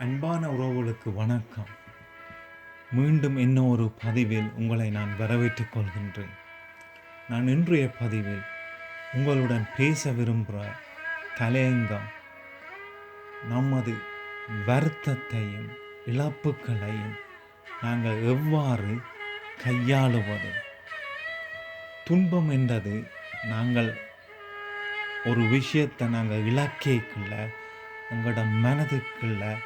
அன்பான உறவுகளுக்கு வணக்கம். மீண்டும் இன்னொரு பதிவில் உங்களை நான் வரவேற்றுக் கொள்கின்றேன். நான் இன்றைய பதிவில் உங்களுடன் பேச விரும்புகிற தலையங்கம் நமது வருத்தத்தையும் இழப்புகளையும் நாங்கள் எவ்வாறு கையாளுவது? துன்பம் என்றது நாங்கள் ஒரு விஷயத்தை நாங்கள் இலக்கேக்குள்ள எங்களோட மனதுக்குள்ள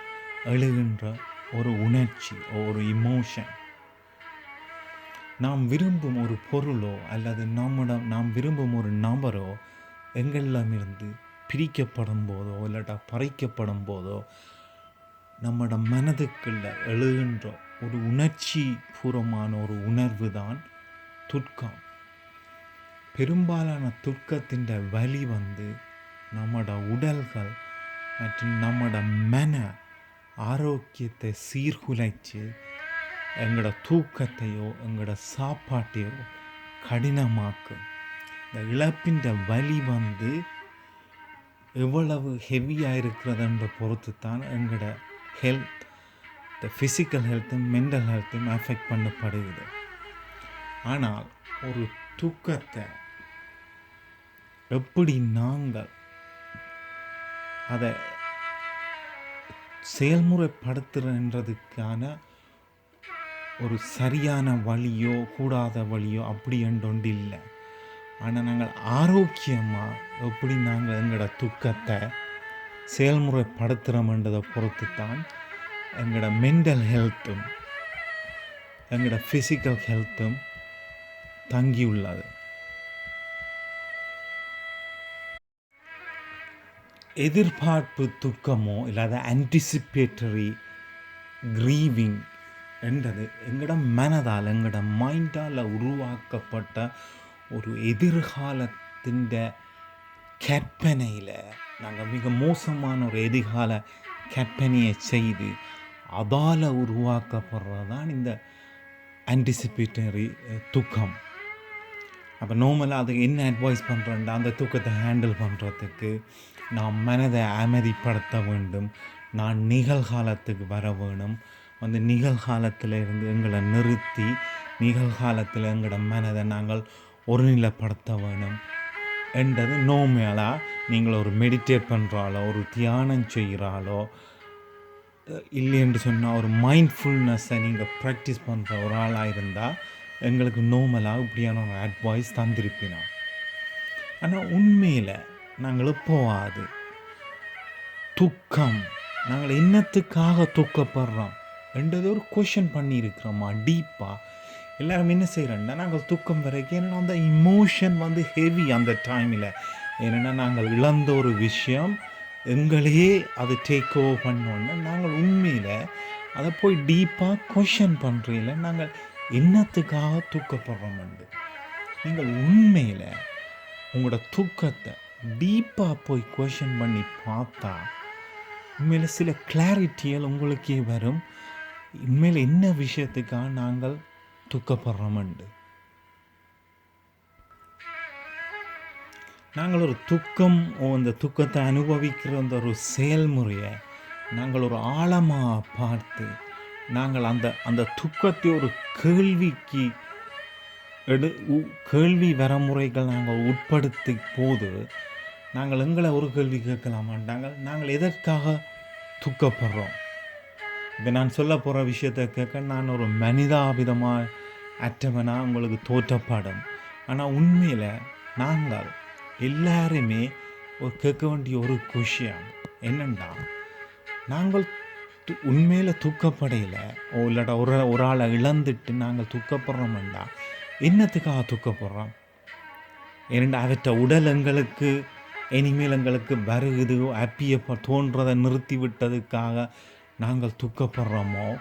எழுகின்ற ஒரு உணர்ச்சி ஒரு இமோஷன் நாம் விரும்பும் ஒரு பொருளோ அல்லது நம்மிடம் நாம் விரும்பும் ஒரு நபரோ எங்களிடமிருந்து பிரிக்கப்படும் போதோ இல்லாட்டா பறிக்கப்படும் போதோ நம்மட மனதுக்குள்ள எழுகின்ற ஒரு உணர்ச்சி பூர்வமான ஒரு உணர்வு தான் துர்க்கம். பெரும்பாலான துர்க்கத்தின் வழி வந்து நம்மட உடல்கள் மற்றும் நம்மட மன ஆரோக்கியத்தை சீர்குலைச்சு எங்களோட தூக்கத்தையோ எங்களோட சாப்பாட்டையோ கடினமாக்கும் இந்த இழப்பின் வலி வந்து எவ்வளவு ஹெவியாக இருக்கிறதுன்ற பொறுத்து தான் எங்களோட ஹெல்த் இந்த ஃபிசிக்கல் ஹெல்த்தும் மென்டல் ஹெல்த்தும் அஃபெக்ட் பண்ணப்படுகிறது. ஆனால் ஒரு தூக்கத்தை எப்படி நாங்கள் அதை செயல்முறைப்படுத்துறன்றதுக்கான ஒரு சரியான வழியோ கூடாத வழியோ அப்படி என்றொண்டு இல்லை ஆனால் நாங்கள் ஆரோக்கியமாக எப்படி நாங்கள் எங்களோட துக்கத்தை செயல்முறைப்படுத்துகிறோம்ன்றதை பொறுத்து தான் எங்களோட மென்டல் ஹெல்த்தும் எங்களோட ஃபிசிக்கல் ஹெல்த்தும் தங்கியுள்ளது. எதிர்பார்ப்பு துக்கமோ இல்லாத ஆன்டிசிபேட்டரி க்ரீவிங் என்றது எங்களோட மனதால் எங்களோட மைண்டால் உருவாக்கப்பட்ட ஒரு எதிர்காலத்தின் கற்பனையில் நாங்கள் மிக மோசமான ஒரு எதிர்கால கற்பனையை செய்து அதால் உருவாக்கப்படுறது தான் இந்த ஆன்டிசிபேட்டரி துக்கம். அப்போ நார்மலாக அதுக்கு என்ன அட்வைஸ் பண்ணுறேன்டா அந்த தூக்கத்தை ஹேண்டில் பண்ணுறதுக்கு நான் மனதை அமைதிப்படுத்த வேண்டும். நான் நிகழ்காலத்துக்கு வர வேணும். அந்த நிகழ்காலத்தில் இருந்து எங்களை நிறுத்தி நிகழ்காலத்தில் எங்களோட மனதை நாங்கள் ஒருநிலைப்படுத்த வேணும். என்றது நோமேலாக நீங்கள் ஒரு மெடிடேட் பண்ணுறாலோ ஒரு தியானம் செய்கிறாலோ இல்லைன்னு சொன்னால் ஒரு மைண்ட்ஃபுல்னஸை நீங்கள் ப்ராக்டிஸ் பண்ணுற ஒரு ஆளாக இருந்தால் எங்களுக்கு நோமலாக இப்படியான ஒரு அட்வைஸ் தந்திருப்பினா? ஆனால் உண்மையில் நாங்கள் எப்போவாது துக்கம் நாங்கள் என்னத்துக்காக துக்கப்படுறோம் ரெண்டு ஒரு கொஷன் பண்ணியிருக்கிறோமா? டீப்பாக எல்லாரும் என்ன செய்கிறோன்னா நாங்கள் துக்கம் வரைக்கும் ஏன்னா அந்த இமோஷன் வந்து ஹெவி அந்த டைமில் ஏன்னா நாங்கள் இழந்த ஒரு விஷயம் எங்களையே அது டேக் ஓவர் பண்ணோன்னா நாங்கள் உண்மையில் அதை போய் டீப்பாக கொஷன் பண்ணுறீங்கள நாங்கள் என்னத்துக்காக தூக்கப்படுறோம்ண்டு நீங்கள் உண்மையில் உங்களோட தூக்கத்தை டீப்பாக போய் கொஷன் பண்ணி பார்த்தா உண்மையில் சில கிளாரிட்டிகள் உங்களுக்கே வரும். உண்மையில் என்ன விஷயத்துக்காக நாங்கள் துக்கப்படுறோம்ண்டு நாங்கள் ஒரு துக்கம் அந்த துக்கத்தை அனுபவிக்கிற அந்த ஒரு செயல்முறையை நாங்கள் ஒரு ஆழமாக பார்த்து நாங்கள் அந்த அந்த துக்கத்தை ஒரு கேள்விக்கு எடு கேள்வி வரமுறைகள் நாங்கள் உட்படுத்தி போது நாங்கள் எங்களை ஒரு கேள்வி கேட்கலாமாண்டாங்க நாங்கள் எதற்காக துக்கப்படுறோம்? இப்போ நான் சொல்ல போகிற விஷயத்தை கேட்க நான் ஒரு மனிதாபிதமாக அற்றவனா உங்களுக்கு தோற்றப்படும். ஆனால் உண்மையில் நாங்கள் எல்லாருமே ஒரு கேட்க வேண்டிய ஒரு விஷயம் என்னென்னா நாங்கள் உண்மையில் தூக்கப்படையில். ஓ இல்லாட்டா ஒரு ஒரு ஆளை இழந்துட்டு நாங்கள் தூக்கப்படுறோம்டா என்னத்துக்காக தூக்கப்படுறோம்? ஏனெண்டா அவற்ற உடல் எங்களுக்கு இனிமேல் எங்களுக்கு வருகுது ஹாப்பியை தோன்றதை நிறுத்தி விட்டதுக்காக நாங்கள் துக்கப்படுறோமோ?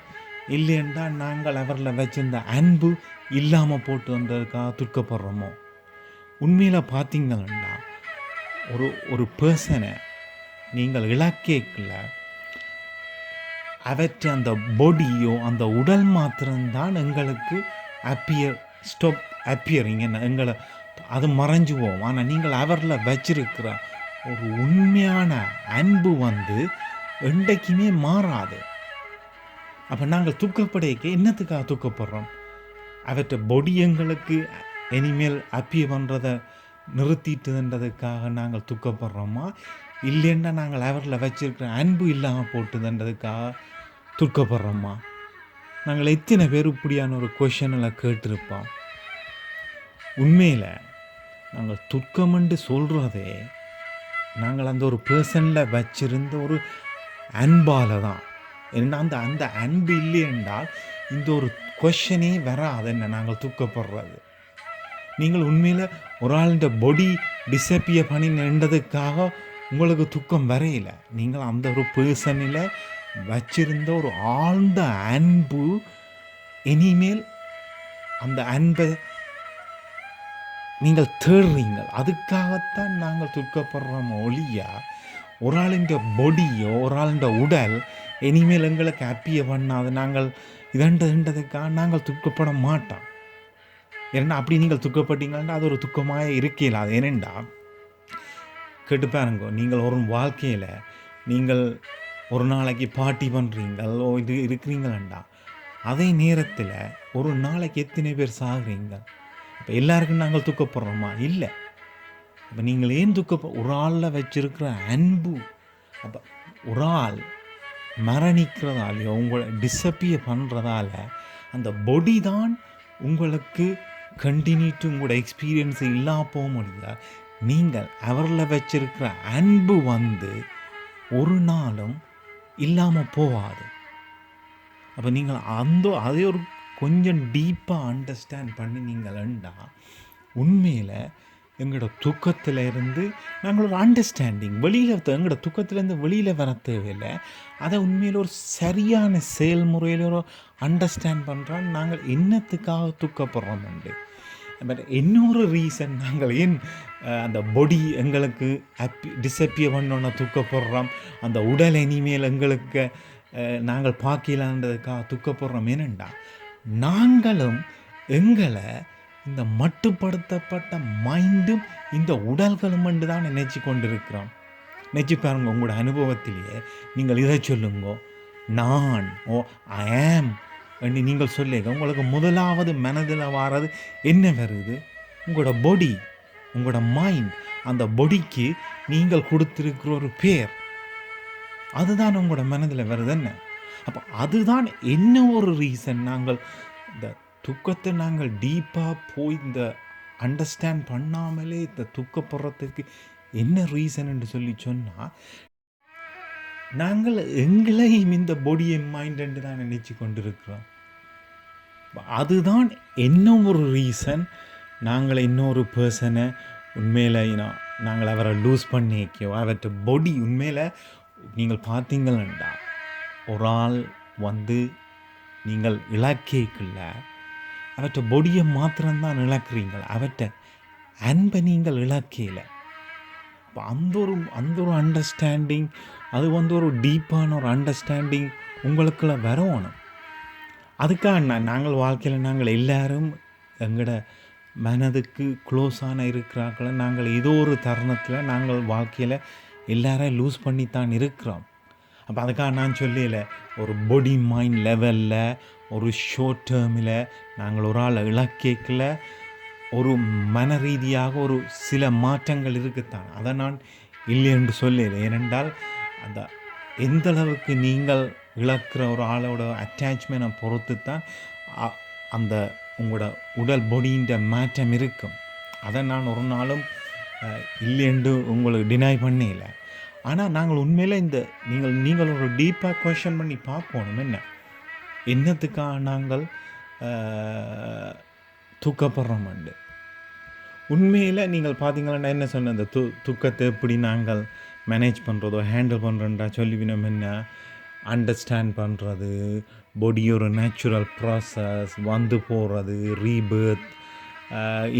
இல்லையென்றா நாங்கள் அவரில் வச்சிருந்த அன்பு இல்லாமல் போட்டு வந்ததுக்காக துக்கப்படுறோமோ? உண்மையில் பார்த்தீங்கன்னா ஒரு ஒரு பர்சனை நீங்கள் இலக்கேக்கில் அவற்றை அந்த பொடியோ அந்த உடல் மாத்திரம்தான் எங்களுக்கு அப்பியர் ஸ்டோப் அப்பியரிங் என்ன எங்களை அது மறைஞ்சு போவோம் ஆனால் நீங்கள் அவரில் வச்சிருக்கிற ஒரு உண்மையான அன்பு வந்து என்றைக்குமே மாறாது. அப்போ நாங்கள் துக்கப்படைக்கு என்னத்துக்காக தூக்கப்படுறோம்? அவற்றை பொடி எங்களுக்கு இனிமேல் அப்பிய பண்ணுறதை நிறுத்திட்டுன்றதுக்காக நாங்கள் தூக்கப்படுறோமா? இல்லைன்னா நாங்கள் அவரில் வச்சுருக்கிற அன்பு இல்லாமல் போட்டுதுன்றதுக்காக துக்கப்படுறோம்மா நாங்கள் எத்தனை பேர் இப்படியான ஒரு கொஷனில் கேட்டிருப்போம்? உண்மையில் நாங்கள் துக்கமென்று சொல்கிறதே நாங்கள் அந்த ஒரு பர்சனில் வச்சிருந்த ஒரு அன்பால் தான். ஏன்னா அந்த அந்த அன்பு இல்லை என்றால் இந்த ஒரு கொஷனே வராது என்ன நாங்கள் துக்கப்படுறது. நீங்கள் உண்மையில் ஒரு ஆளுடைய பொடி டிசப்பியர் பண்ணி நின்றதுக்காக உங்களுக்கு துக்கம் வரையில நீங்கள் அந்த ஒரு பர்சனில் வச்சிருந்த ஒரு ஆழ்ந்த அன்பு இனிமேல் அந்த அன்பை நீங்கள் தேடுறீங்க அதுக்காகத்தான் நாங்கள் துக்கப்படுறோம் ஒளியா ஒரு ஆளுங்க பொடியோ ஒரு ஆளுங்க உடல் இனிமேல் எங்களுக்கு ஹாப்பியை பண்ணாது. நாங்கள் இதண்டதுன்றதுக்காக நாங்கள் துக்கப்பட மாட்டோம். ஏன்னா அப்படி நீங்கள் துக்கப்பட்டீங்கன்னா அது ஒரு துக்கமாக இருக்கையில். அது ஏனெண்டா கேட்டு பாருங்க நீங்கள் ஒரு வாழ்க்கையில் நீங்கள் ஒரு நாளைக்கு பாட்டி பண்ணுறீங்களோ இது இருக்கிறீங்களா அதே நேரத்தில் ஒரு நாளைக்கு எத்தனை பேர் சாகுறீங்க இப்போ எல்லாருக்கும் நாங்கள் துக்கப்படுறோமா? இல்லை. அப்போ நீங்கள் ஏன் துக்க ஒரு ஆளில் வச்சுருக்கிற அன்பு அப்போ ஒரு ஆள் மரணிக்கிறதாலையோ உங்களை டிஸப்பியர் பண்ணுறதால அந்த பொடி தான் உங்களுக்கு கண்டினியூட்டு உங்களோட எக்ஸ்பீரியன்ஸ் இல்லா போக முடியல நீங்கள் அவரில் வச்சிருக்கிற அன்பு வந்து ஒரு நாளும் இல்லாமல் போகாது அப்போ நீங்கள் அந்த அதை ஒரு கொஞ்சம் டீப்பாக அண்டர்ஸ்டாண்ட் பண்ணி நீங்களண்டா உண்மையில் எங்களோட துக்கத்தில் இருந்து நாங்கள் ஒரு அண்டர்ஸ்டாண்டிங் வெளியில் எங்களோட துக்கத்திலேருந்து வெளியில் வர தேவையில்லை. அதை உண்மையில் ஒரு சரியான செயல்முறையில் ஒரு அண்டர்ஸ்டாண்ட் பண்ணுறோம் நாங்கள் என்னத்துக்காக துக்கப்படுறோம்ண்டு பட் இன்னொரு ரீசன் நாங்கள் ஏன் அந்த பொடி எங்களுக்கு ஹாப்பி டிஸப்பியர் பண்ணோன்னா துக்கப்படுறோம். அந்த உடல் இனிமேல் எங்களுக்கு நாங்கள் பார்க்கலான்றதுக்காக துக்கப்படுறோம். ஏனெண்டா நாங்களும் எங்களை இந்த மட்டுப்படுத்தப்பட்ட மைண்டும் இந்த உடல்களும் என்று தான் நினைச்சு கொண்டிருக்கிறோம். நினைச்சு பாருங்க உங்களோட அனுபவத்திலேயே நீங்கள் இதை சொல்லுங்க. நான் ஓ ஐ ஆம் என்று நீங்கள் சொல்லுங்க உங்களுக்கு முதலாவது மனதில் வாரது என்ன வருது? உங்களோட பொடி உங்களோட மைண்ட் அந்த பொடிக்கு நீங்கள் கொடுத்துருக்கிற ஒரு பேர். அதுதான் உங்களோட மனதில் வருது என்ன? அப்போ அதுதான் என்ன ஒரு ரீசன் நாங்கள் இந்த துக்கத்தை நாங்கள் டீப்பாக போய் இந்த அண்டர்ஸ்டாண்ட் பண்ணாமலே இந்த துக்கப்படுறதுக்கு என்ன ரீசன் என்று சொல்லி சொன்னால் நாங்கள் எங்களையும் இந்த பொடியை மைண்ட் என்று தான் நினைச்சு கொண்டிருக்கிறோம். அதுதான் என்ன ஒரு ரீசன் நாங்கள் இன்னொரு பர்சனை உண்மையில் நாங்கள் அவரை லூஸ் பண்ணிக்கோ அவற்ற பொடி உண்மையில் நீங்கள் பார்த்தீங்கன்னா ஒரு ஆள் வந்து நீங்கள் இலக்கியக்குள்ள அவற்றை பொடியை மாத்திரம்தான் இழக்கிறீங்கள் அவற்றை அன்பை நீங்கள் இழக்கையில் அப்போ அந்த ஒரு அந்த ஒரு அண்டர்ஸ்டாண்டிங் அது வந்து ஒரு டீப்பான ஒரு அண்டர்ஸ்டாண்டிங் உங்களுக்குள்ள வரணும். அதுக்காக நான் நாங்கள் வாழ்க்கையில் நாங்கள் எல்லாரும் எங்களோட மனதுக்கு க்ளோஸான இருக்கிறாக்களை நாங்கள் ஏதோ ஒரு தருணத்தில் நாங்கள் வாழ்க்கையில் எல்லாரையும் லூஸ் பண்ணித்தான் இருக்கிறோம். அப்போ அதுக்காக நான் சொல்லல ஒரு பொடி மைண்ட் லெவலில் ஒரு ஷோர்ட் டேர்மில் நாங்கள் ஒரு ஆளை இலக்கியக்கில் ஒரு மன ரீதியாக ஒரு சில மாற்றங்கள் இருக்குத்தான். அதை நான் இல்லை என்று சொல்லல. ஏனென்றால் அந்த எந்த அளவுக்கு நீங்கள் இழக்கிற ஒரு ஆளோட அட்டாச்மெண்ட்டை பொறுத்து தான் அ- அந்த உங்களோட உடல் பொடின்ற மாற்றம் இருக்கும். அதை நான் ஒரு நாளும் அஹ், இல்லை என்று உங்களுக்கு டினை பண்ணல ஆனால் நாங்கள் உண்மையில் இந்த நீங்கள் நீங்கள் ஒரு டீப்பாக கொஷன் பண்ணி பார்க்கணும் என்ன? என்னத்துக்காக நாங்கள் தூக்கப்படுறோம் உண்மையில் நீங்கள் பார்த்தீங்கன்னா என்ன சொன்ன இந்த து துக்கத்தை எப்படி நாங்கள் மேனேஜ் பண்ணுறதோ ஹேண்டில் பண்ணுறோன்றா சொல்லிவினோம் என்ன? அண்டர்ஸ்டாண்ட் பண்ணுறது பொடி ஒரு நேச்சுரல் ப்ராசஸ் வந்து போகிறது ரீபர்த்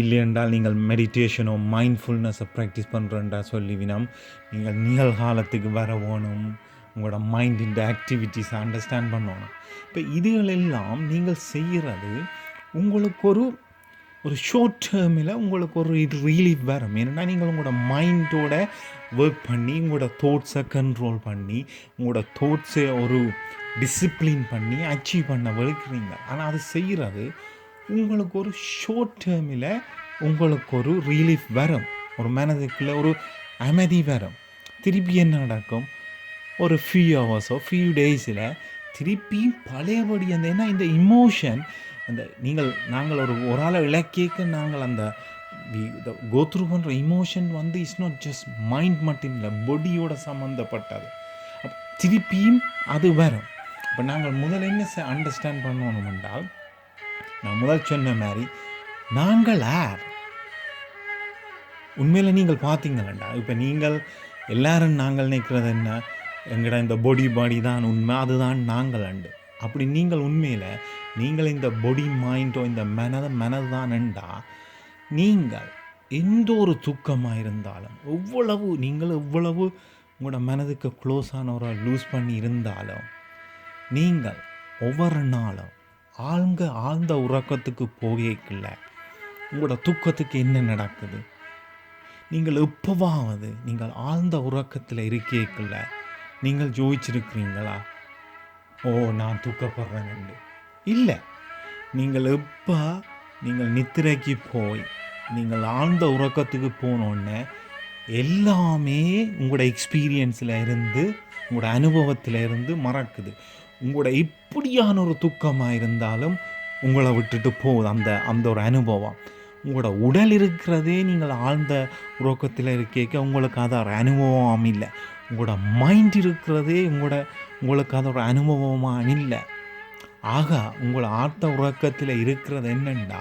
இல்லையென்றால் நீங்கள் மெடிடேஷனோ மைண்ட்ஃபுல்னஸை ப்ராக்டிஸ் பண்ணுறேன்டா சொல்லிவினோம் நீங்கள் நிகழ்காலத்துக்கு வர வேணும். உங்களோட மைண்டின் ஆக்டிவிட்டீஸை அண்டர்ஸ்டாண்ட் பண்ணணும். இப்போ இதுகளெல்லாம் நீங்கள் செய்கிறது உங்களுக்கு ஒரு ஒரு ஷார்ட் டேர்மில் உங்களுக்கு ஒரு இது ரிலீஃப் வரும். ஏன்னா நீங்கள் உங்களோட மைண்டோட ஒர்க் பண்ணி உங்களோட தோட்ஸை கண்ட்ரோல் பண்ணி உங்களோட தோட்ஸை ஒரு டிசிப்ளின் பண்ணி அச்சீவ் பண்ண வலிக்கிறீங்க ஆனால் அது செய்கிறது உங்களுக்கு ஒரு ஷார்ட் டேர்மில் உங்களுக்கு ஒரு ரிலீஃப் வரும். ஒரு மனதுக்குள்ள ஒரு அமைதி வரும். திருப்பி என்ன நடக்கும்? ஒரு ஃபியூ ஹவர்ஸோ ஃபியூ டேஸில் திருப்பியும் பழையபடி அந்த ஏன்னா இந்த இமோஷன் அந்த நீங்கள் நாங்கள் ஒரு ஒரு ஆளை இலக்கியக்கு நாங்கள் அந்த கோத்ரூ பண்ணுற இமோஷன் வந்து இட்ஸ் நாட் ஜஸ்ட் மைண்ட் மட்டும் இல்லை பொடியோட சம்மந்தப்பட்டது திருப்பியும் அது வரும். இப்போ நாங்கள் முதல்ல என்ன அண்டர்ஸ்டாண்ட் பண்ணணும் என்றால் நான் முதல் சொன்ன மாதிரி நாங்கள் யார்? உண்மையில் நீங்கள் பார்த்தீங்களா இப்போ நீங்கள் எல்லாரும் நாங்கள் நினைக்கிறது என்ன? எங்கட இந்த பொடி பாடி தான் உண்மை அதுதான் நாங்கள் அண்டு. அப்படி நீங்கள் உண்மையில் நீங்கள் இந்த பொடி மைண்டோ இந்த மனத மனதானண்டா நீங்கள் எந்த ஒரு துக்கமாக இருந்தாலும் எவ்வளவு நீங்கள் எவ்வளவு உங்களோட மனதுக்கு க்ளோஸானவரை லூஸ் பண்ணி இருந்தாலும் நீங்கள் ஒவ்வொரு நாளும் ஆழ்ந்த ஆழ்ந்த உறக்கத்துக்கு போகல உங்களோட துக்கத்துக்கு என்ன நடக்குது? நீங்கள் எப்போவாவது நீங்கள் ஆழ்ந்த உறக்கத்தில் இருக்கேக்குள்ள நீங்கள் ஜோதிச்சிருக்கிறீங்களா ஓ நான் தூக்கப்படுறேன்னு இல்லை நீங்கள் எப்போ நீங்கள் நித்திரைக்கு போய் நீங்கள் ஆழ்ந்த உறக்கத்துக்கு போனோடனே எல்லாமே உங்களோட எக்ஸ்பீரியன்ஸில் இருந்து உங்களோட அனுபவத்தில் இருந்து மறக்குது. உங்களோட இப்படியான ஒரு துக்கமாக இருந்தாலும் உங்களை விட்டுட்டு போகுது அந்த அந்த ஒரு அனுபவம். உங்களோட உடல் இருக்கிறதே நீங்கள் ஆழ்ந்த உறக்கத்தில் இருக்கேக்க உங்களுக்கு அது ஒரு அனுபவம் இல்லை. உங்களோட மைண்ட் இருக்கிறதே உங்களோட உங்களுக்கு அதோட அனுபவமாக இல்லை ஆக உங்களை ஆழ்ந்த உறக்கத்தில் இருக்கிறது என்னென்னா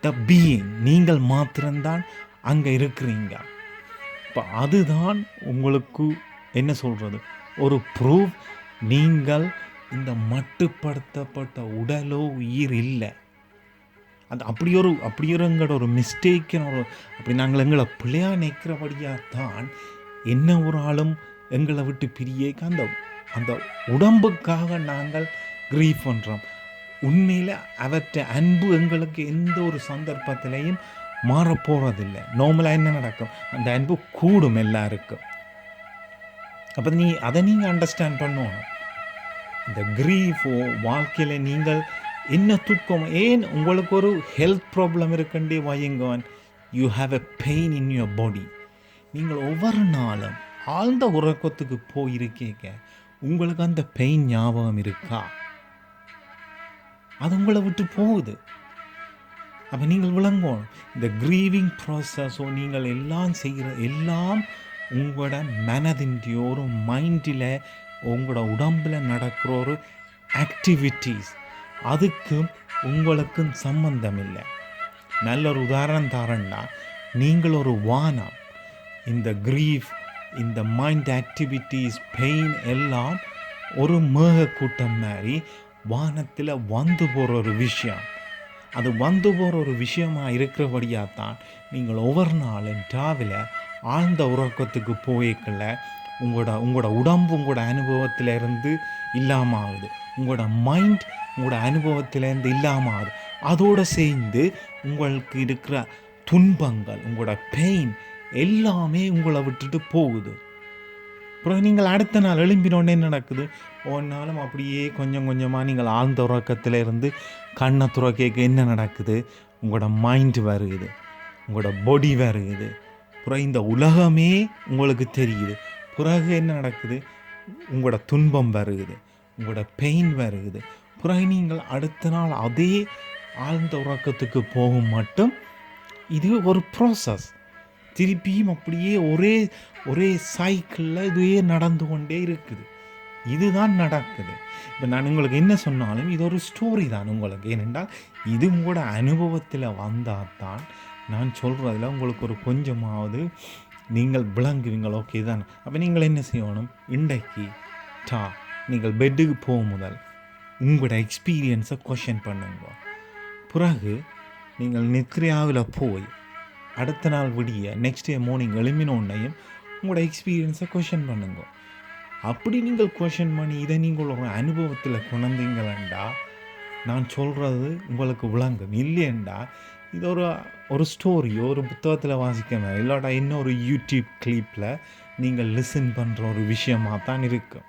த பீயிங் நீங்கள் மாத்திரம்தான் அங்கே இருக்கிறீங்க. இப்போ அதுதான் உங்களுக்கு என்ன சொல்கிறது ஒரு ப்ரூஃப் நீங்கள் இந்த மட்டுப்படுத்தப்பட்ட உடலோ உயிர் இல்லை. அது அப்படி ஒரு அப்படி ஒரு எங்களோட ஒரு ஒரு அப்படி நாங்கள் எங்களை பிள்ளையாக நிற்கிறபடியாக தான் என்ன ஒரு ஆளும் எங்களை விட்டு பிரியே அந்த அந்த உடம்புக்காக நாங்கள் க்ரீஃப் பண்ணுறோம் உண்மையில் அவற்றை அன்பு எங்களுக்கு எந்த ஒரு சந்தர்ப்பத்திலையும் மாறப்போகிறதில்லை நார்மலாக என்ன நடக்கும்? அந்த அன்பு கூடும் எல்லாருக்கும். அப்போ நீ அதை நீங்கள் அண்டர்ஸ்டாண்ட் பண்ணணும். இந்த க்ரீஃபோ வாழ்க்கையில் நீங்கள் என்ன துக்கம்? ஏன் உங்களுக்கு ஒரு ஹெல்த் ப்ராப்ளம் இருக்குண்டே வையுங்கவன் you have a pain in your body நீங்கள் ஒவ்வொரு நாளும் ஆழ்ந்த உறக்கத்துக்கு போயிருக்கீங்க. உங்களுக்கு அந்த பெயின் ஞாபகம் இருக்கா? அது உங்களை விட்டு போகுது. அப்போ நீங்கள் விளங்கணும் இந்த க்ரீவிங் ப்ராசஸோ நீங்கள் எல்லாம் செய்கிற எல்லாம் உங்களோட மனதிൻ്റെ ஒரு மைண்டில் உங்களோட உடம்பில் நடக்கிற ஒரு ஆக்டிவிட்டீஸ் அதுக்கும் உங்களுக்கும் சம்பந்தம் இல்லை நல்ல ஒரு உதாரணம் தரேன்னா நீங்கள் ஒரு வானம் இந்த க்ரீஃப் இந்த மைண்ட் ஆக்டிவிட்டீஸ் பெயின் எல்லாம் ஒரு மேகக்கூட்டம் மாதிரி வானத்தில் வந்து போகிற ஒரு விஷயம். அது வந்து போகிற ஒரு விஷயமாக இருக்கிறபடியாக தான் நீங்கள் ஒவ்வொரு நாளும் டாவில் ஆழ்ந்த உறக்கத்துக்கு போய்க்கல. உங்களோட உங்களோட உடம்பு உங்களோட அனுபவத்திலேருந்து இல்லாமல் ஆகுது. உங்களோட மைண்ட் உங்களோட அனுபவத்திலேருந்து இல்லாமல் ஆகுது. அதோடு சேர்ந்து உங்களுக்கு இருக்கிற துன்பங்கள் உங்களோட பெயின் எல்லாமே உங்களை விட்டுட்டு போகுது. அப்புறம் நீங்கள் அடுத்த நாள் எழும்பினோடனே என்ன நடக்குது? ஒன்னாலும் அப்படியே கொஞ்சம் கொஞ்சமாக நீங்கள் ஆழ்ந்த உறக்கத்தில் இருந்து கண்ணை துறக்க என்ன நடக்குது? உங்களோட மைண்ட் வருகுது. உங்களோட பொடி வருகுது. அப்புறம் இந்த உலகமே உங்களுக்கு தெரியுது. பிறகு என்ன நடக்குது? உங்களோட துன்பம் வருகுது. உங்களோட பெயின் வருகுது. பிறகு நீங்கள் அடுத்த நாள் அதே ஆழ்ந்த உறக்கத்துக்கு போகும் மட்டும் இது ஒரு ப்ராசஸ் திருப்பியும் அப்படியே ஒரே ஒரே சைக்கிளில் இதுவே நடந்து கொண்டே இருக்குது. இதுதான் நடக்குது. இப்போ நான் உங்களுக்கு என்ன சொன்னாலும் இது ஒரு ஸ்டோரி தான் உங்களுக்கு. ஏனென்றால் இது உங்களோட அனுபவத்தில் வந்தால் தான் நான் சொல்கிறதுல உங்களுக்கு ஒரு கொஞ்சமாவது நீங்கள் விளங்குவீங்கள்? ஓகே தான். அப்போ நீங்கள் என்ன செய்யணும்? இன்றைக்கு டா நீங்கள் பெட்டுக்கு போகும் முதல். உங்களோட எக்ஸ்பீரியன்ஸை கொஷின் பண்ணுங்க. பிறகு நீங்கள் நித்ரியாவில் போய் அடுத்த நாள் விடிய நெக்ஸ்ட் டே மார்னிங் எழுமினோன்னையும் உங்களோட எக்ஸ்பீரியன்ஸை கொஷின் பண்ணுங்க. அப்படி நீங்கள் கொஷின் பண்ணி இதை நீங்கள் ஒரு அனுபவத்தில் கொண்டீங்களா நான் சொல்கிறது உங்களுக்கு விளங்கும். இல்லையண்டா? இது ஒரு ஒரு ஸ்டோரியோ ஒரு புத்தகத்தில் வாசிக்கணும் இல்லாட்டா இன்னொரு யூடியூப் கிளிப்பில் நீங்கள் லிசன் பண்ணுற ஒரு விஷயமாக தான் இருக்கும்.